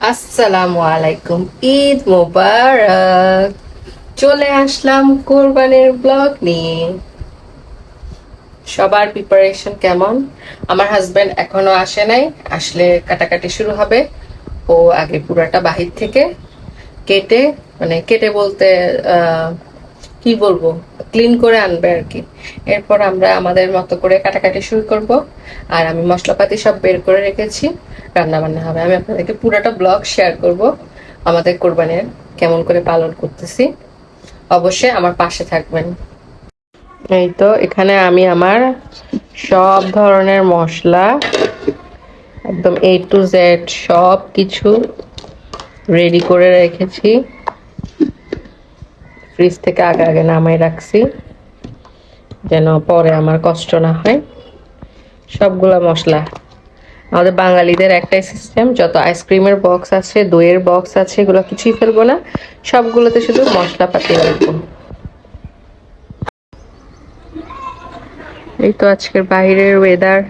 আসসালামু আলাইকুম, ঈদ মোবারক। চলে আসলাম কোরবানির ব্লগ নিয়ে। সবার প্রিপারেশন কেমন? আমার হাজবেন্ড এখনও আসে নাই, আসলে কাটাকাটি শুরু হবে। ও আগে পুরাটা বাহির থেকে কেটে মানে কেটে বলতে কি বলব? ক্লিন করে আনবে আর কি এরপর আমরা আমাদের মতো করে কাটাকাটি শুরু করব। আর আমি মশলাপাতি সব বের করে রেখেছি। রান্না বান্না হবে। আমি আপনাদেরকে পুরোটা ব্লগ শেয়ার করব। আমাদের কোরবানির কেমন করে পালন করতেছি। অবশ্যই আমার পাশে থাকবেন। এই তো, এখানে আমি আমার সব ধরনের মশলা, একদম এ টু জেড সব কিছু রেডি করে রেখেছি। ফ্রিজ থেকে আগে আগে নামাই রাখছি, যেন পরে আমার কষ্ট না হয়। সবগুলো মশলা। আমাদের বাঙালিদের একটাই সিস্টেম যত আইসক্রিমের বক্স আছে, দইয়ের বক্স আছে, এগুলো কিছুই ফেলব না। সবগুলোতে শুধু মশলাপাতি রাখব। এই তো আজকের বাইরের ওয়েদার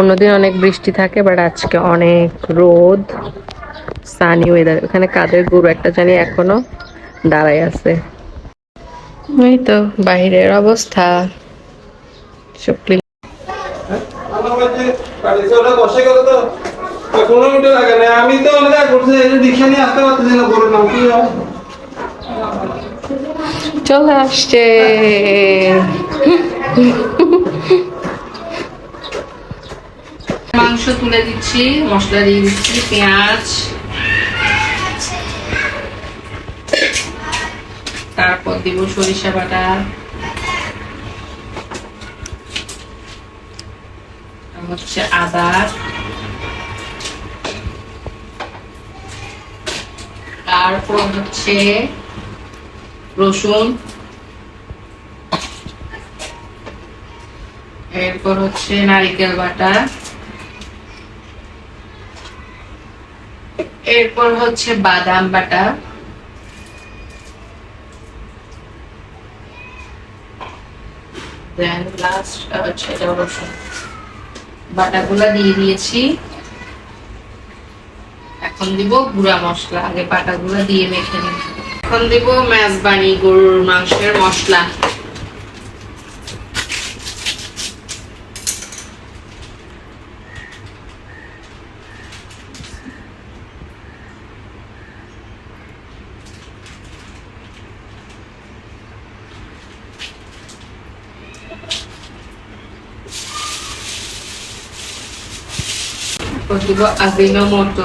অন্যদিন অনেক বৃষ্টি থাকে বাট আজকে অনেক রোদ। সানি ওয়েদার ওখানে কাদের গরু একটা জানি এখনও দাঁড়ায় আছে। এই তো বাইরের অবস্থা হয়? চলে আসছে মাংস তুলে দিচ্ছি মশলা দিয়ে দিচ্ছি পেঁয়াজ তারপর দিব সরিষা বাটা। হচ্ছে আদা। তারপর হচ্ছে রসুন। এরপর হচ্ছে নারিকেল বাটা। এরপর হচ্ছে বাদাম বাটা। দেন লাস্ট এটা রসুন বাটাগুলা দিয়ে দিয়েছি। এখন দিব গুঁড়া মশলা। আগে বাটাগুলো দিয়ে মেখে নিই এখন দিব মেজবানি গরুর মাংসের মশলা। দিব আজিনো মতো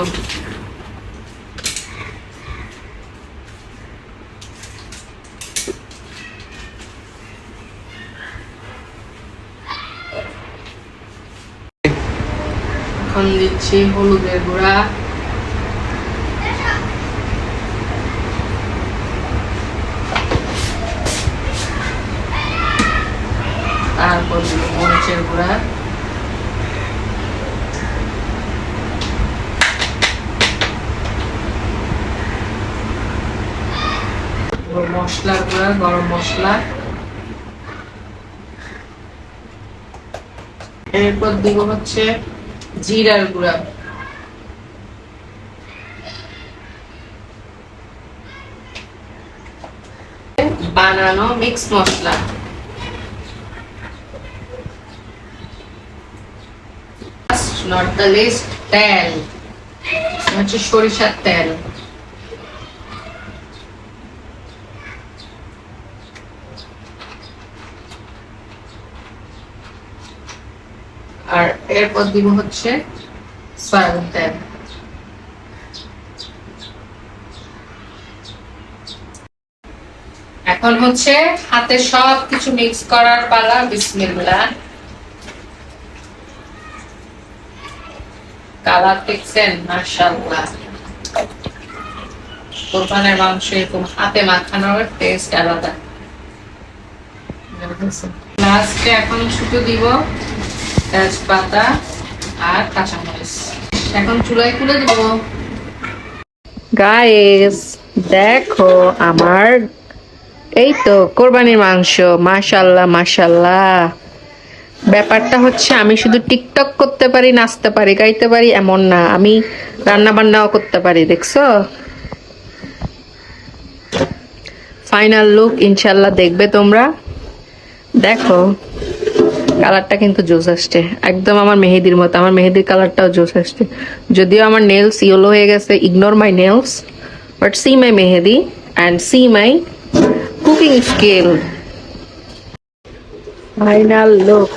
এখন দিচ্ছি হলুদের গুঁড়া তারপর দিব মরিচের গুঁড়া তারপর মশলার গুঁড়া, গরম মশলা। এরপর দিব হচ্ছে জিরার গুঁড়া। বানানো মিক্স মশলা। নট দ্য লিস্ট তেল। হচ্ছে সরিষার তেল। আর এরপর দিব হচ্ছে সয়াবিন তেল এখন হচ্ছে হাতে সব কিছু মিক্স করার পালা বিসমিল্লাহ। কালার দেখছেন মাশাআল্লাহ। কোরবানের মাংস এরকম হাতে মাখানোর টেস্ট আলাদা। লাস্টে এখন শুধু দিব তেজপাতা আর কাঁচামরিচ। এখন চুলায় তুলে দিব। দেখো আমার এই তো কোরবানির মাংস। মাশাল্লাহ মাশাল্লাহ ব্যাপারটা হচ্ছে আমি শুধু টিকটক করতে পারি, নাচতে পারি, গাইতে পারি এমন না। আমি রান্না বান্নাও করতে পারি, দেখছ? ফাইনাল লুক ইনশাল্লাহ দেখবে তোমরা। দেখো কালারটা কিন্তু জোস আসছে। একদম আমার মেহেদির মতো, আমার মেহেদির কালারটাও জোস আসছে। যদিও আমার নেলস ইয়েলো হয়ে গেছে ignore my nails but see my mehndi and see my cooking skill final look